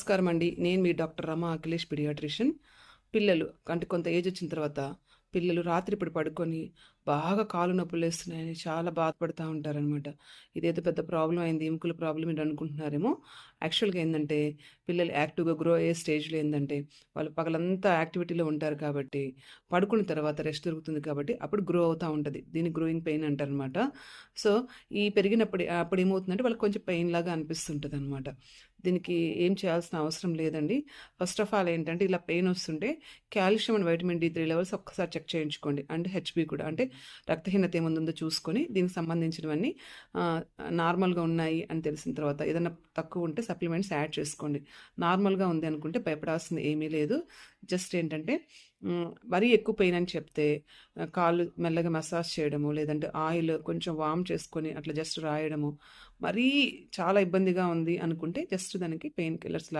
నమస్కారం అండి. నేను మీ డాక్టర్ రమ అఖిలేష్ పిడియాట్రిషియన్. పిల్లలు అంటే కొంత ఏజ్ వచ్చిన తర్వాత పిల్లలు రాత్రి ఇప్పుడు పడుకొని బాగా కాలు నొప్పులు వేస్తున్నాయని చాలా బాధపడుతూ ఉంటారనమాట ఇదేదో పెద్ద ప్రాబ్లం అయింది ఎముకల ప్రాబ్లం ఏంటి అనుకుంటున్నారేమో. యాక్చువల్గా ఏంటంటే పిల్లలు యాక్టివ్గా గ్రో అయ్యే స్టేజ్లో ఏంటంటే వాళ్ళు పగలంతా యాక్టివిటీలో ఉంటారు కాబట్టి పడుకున్న తర్వాత రెస్ట్ దొరుకుతుంది కాబట్టి అప్పుడు గ్రో అవుతూ ఉంటుంది. దీన్ని గ్రోయింగ్ పెయిన్ అంటారనమాట సో ఈ పెరిగినప్పుడు అప్పుడు ఏమవుతుందంటే వాళ్ళకి కొంచెం పెయిన్ లాగా అనిపిస్తుంటుంది అనమాట దీనికి ఏం చేయాల్సిన అవసరం లేదండి. ఫస్ట్ ఆఫ్ ఆల్ ఏంటంటే ఇలా పెయిన్ వస్తుంటే calcium and vitamin D three levels ఒక్కసారి చెక్ చేయించుకోండి. అండ్ హెచ్బి కూడా అంటే రక్తహీనత ఏముందో చూసుకొని దీనికి సంబంధించినవన్నీ నార్మల్గా ఉన్నాయి అని తెలిసిన తర్వాత ఏదైనా తక్కువ ఉంటే సప్లిమెంట్స్ యాడ్ చేసుకోండి. నార్మల్గా ఉంది అనుకుంటే భయపడాల్సింది ఏమీ లేదు. జస్ట్ ఏంటంటే మరీ ఎక్కువ పెయిన్ అని చెప్తే కాళ్ళు మెల్లగా మసాజ్ చేయడము లేదంటే ఆయిల్ కొంచెం వామ్ చేసుకొని అట్లా జస్ట్ రాయడము మరీ చాలా ఇబ్బందిగా ఉంది అనుకుంటే జస్ట్ దానికి పెయిన్ కిల్లర్స్